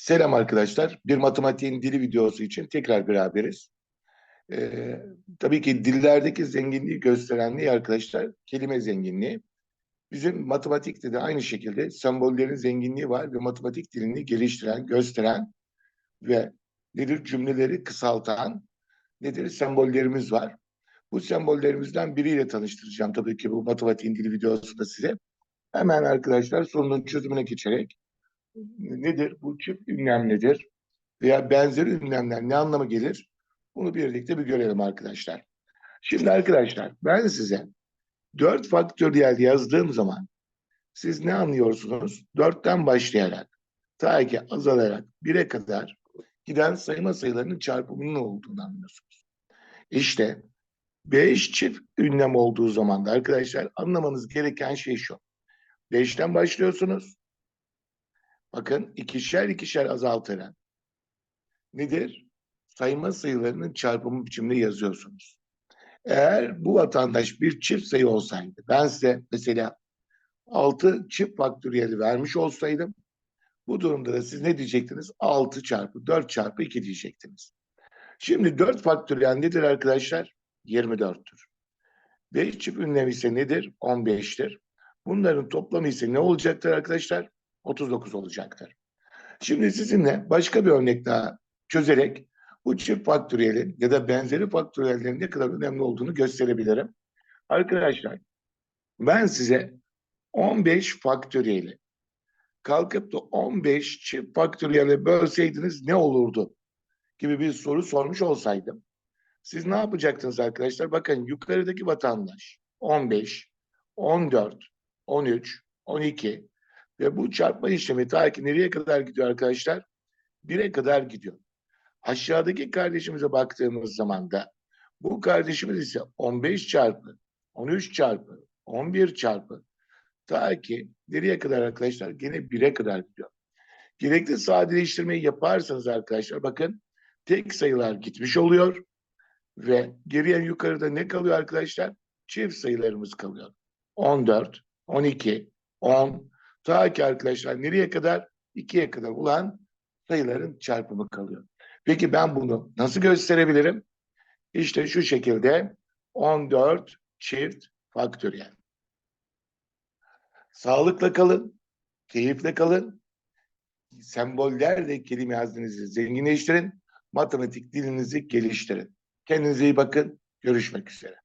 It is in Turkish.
Selam arkadaşlar. Bir matematiğin dili videosu için tekrar beraberiz. Ee, tabii ki dillerdeki zenginliği gösteren ne arkadaşlar? Kelime zenginliği. Bizim matematikte de aynı şekilde sembollerin zenginliği var ve matematik dilini geliştiren, gösteren ve nedir cümleleri kısaltan nedir sembollerimiz var. Bu sembollerimizden biriyle tanıştıracağım tabii ki bu matematiğin dili videosunda size. Hemen arkadaşlar sorunun çözümüne geçerek nedir? Bu çift ünlem nedir? Veya benzeri ünlemler ne anlama gelir? Bunu birlikte bir görelim arkadaşlar. Şimdi arkadaşlar ben size 4 faktöriyel yazdığım zaman siz ne anlıyorsunuz? 4'ten başlayarak ta ki azalarak 1'e kadar giden sayma sayılarının çarpımının olduğunu anlıyorsunuz. İşte 5 çift ünlem olduğu zaman da arkadaşlar anlamanız gereken şey şu. 5'ten başlıyorsunuz. Bakın ikişer ikişer azaltarak nedir? Sayma sayılarının çarpımı biçiminde yazıyorsunuz. Eğer bu vatandaş bir çift sayı olsaydı, ben size mesela 6 çift faktöriyeli vermiş olsaydım, bu durumda da siz ne diyecektiniz? 6 çarpı 4 çarpı 2 diyecektiniz. Şimdi 4 faktöriyel nedir arkadaşlar? 24'tür. 5 çift ünlem ise nedir? 15'tir. Bunların toplamı ise ne olacaktır arkadaşlar? 39 olacaktır. Şimdi sizinle başka bir örnek daha çözerek bu çift faktöriyelin ya da benzeri faktöriyellerin ne kadar önemli olduğunu gösterebilirim. Arkadaşlar ben size 15 faktöriyeli kalkıp da 15 çift faktöriyele bölseydiniz ne olurdu gibi bir soru sormuş olsaydım. Siz ne yapacaktınız arkadaşlar? Bakın yukarıdaki vatandaş 15, 14, 13, 12 ve bu çarpma işlemi ta ki nereye kadar gidiyor arkadaşlar? 1'e kadar gidiyor. Aşağıdaki kardeşimize baktığımız zaman da bu kardeşimiz ise 15 çarpı, 13 çarpı, 11 çarpı ta ki nereye kadar arkadaşlar? Gene 1'e kadar gidiyor. Gerekli sadeleştirmeyi yaparsanız arkadaşlar bakın tek sayılar gitmiş oluyor ve geriye yukarıda ne kalıyor arkadaşlar? Çift sayılarımız kalıyor. 14, 12, 10, ta ki arkadaşlar nereye kadar? 2'ye kadar olan sayıların çarpımı kalıyor. Peki ben bunu nasıl gösterebilirim? İşte şu şekilde 14 çift faktöriyel. Sağlıkla kalın, keyifle kalın. Sembollerle kelime hazinenizi zenginleştirin. Matematik dilinizi geliştirin. Kendinize iyi bakın. Görüşmek üzere.